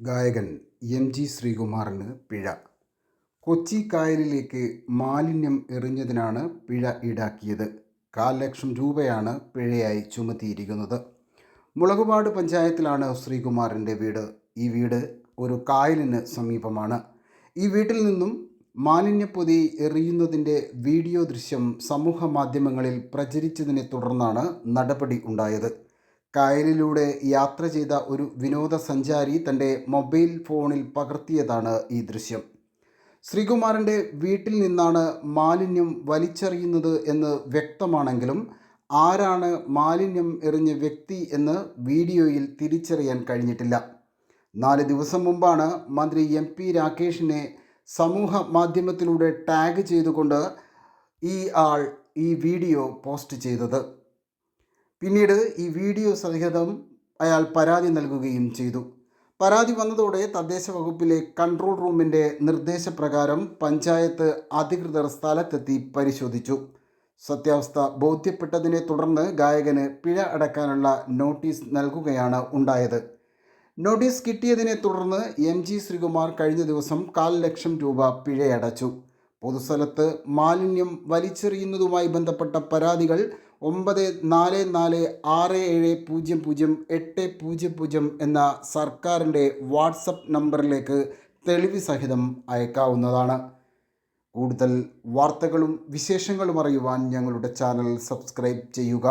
ഗായകൻ M G ശ്രീകുമാറിന് പിഴ. കൊച്ചി കായലിലേക്ക് മാലിന്യം എറിഞ്ഞതിനാണ് പിഴ ഈടാക്കിയത്. കാൽ ലക്ഷം രൂപയാണ് പിഴയായി ചുമത്തിയിരിക്കുന്നത്. മുളകുപാട് പഞ്ചായത്തിലാണ് ശ്രീകുമാറിന്റെ വീട്. ഈ വീട് ഒരു കായലിന് സമീപമാണ്. ഈ വീട്ടിൽ നിന്നും മാലിന്യപ്പൊതി എറിയുന്നതിന്റെ വീഡിയോ ദൃശ്യം സമൂഹ മാധ്യമങ്ങളിൽ പ്രചരിച്ചതിനെ തുടർന്നാണ് നടപടി ഉണ്ടായത്. കായലിലൂടെ യാത്ര ചെയ്ത ഒരു വിനോദസഞ്ചാരി തന്റെ മൊബൈൽ ഫോണിൽ പകർത്തിയതാണ് ഈ ദൃശ്യം. ശ്രീകുമാറിന്റെ വീട്ടിൽ നിന്നാണ് മാലിന്യം വലിച്ചെറിയുന്നത് എന്ന് വ്യക്തമാണെങ്കിലും ആരാണ് മാലിന്യം എറിഞ്ഞ വ്യക്തി എന്ന് വീഡിയോയിൽ തിരിച്ചറിയാൻ കഴിഞ്ഞിട്ടില്ല. നാല് ദിവസം മുമ്പാണ് മന്ത്രി എം പി രാകേഷിനെ സമൂഹ മാധ്യമത്തിലൂടെ ടാഗ് ചെയ്തുകൊണ്ട് ഈ ആൾ ഈ വീഡിയോ പോസ്റ്റ് ചെയ്തത്. പിന്നീട് ഈ വീഡിയോ സഹിതം അയാൾ പരാതി നൽകുകയും ചെയ്തു. പരാതി വന്നതോടെ തദ്ദേശ വകുപ്പിലെ കൺട്രോൾ റൂമിന്റെ നിർദ്ദേശപ്രകാരം പഞ്ചായത്ത് അധികൃതർ സ്ഥലത്തെത്തി പരിശോധിച്ചു. സത്യാവസ്ഥ ബോധ്യപ്പെട്ടതിനെ തുടർന്ന് ഗായകന് പിഴ അടക്കാനുള്ള നോട്ടീസ് നൽകുകയാണ് ഉണ്ടായത്. നോട്ടീസ് കിട്ടിയതിനെ തുടർന്ന് എം ജി ശ്രീകുമാർ കഴിഞ്ഞ ദിവസം കാൽ ലക്ഷം രൂപ പിഴയടച്ചു. പൊതുസ്ഥലത്ത് മാലിന്യം വലിച്ചെറിയുന്നതുമായി ബന്ധപ്പെട്ട പരാതികൾ ഒമ്പത് നാല് നാല് ആറ് ഏഴ് പൂജ്യം പൂജ്യം എട്ട് പൂജ്യം പൂജ്യം എന്ന സർക്കാരിന്റെ വാട്സപ്പ് നമ്പറിലേക്ക് തെളിവ് സഹിതം അയക്കാവുന്നതാണ്. കൂടുതൽ വാർത്തകളും വിശേഷങ്ങളും അറിയുവാൻ ഞങ്ങളുടെ ചാനൽ സബ്സ്ക്രൈബ് ചെയ്യുക.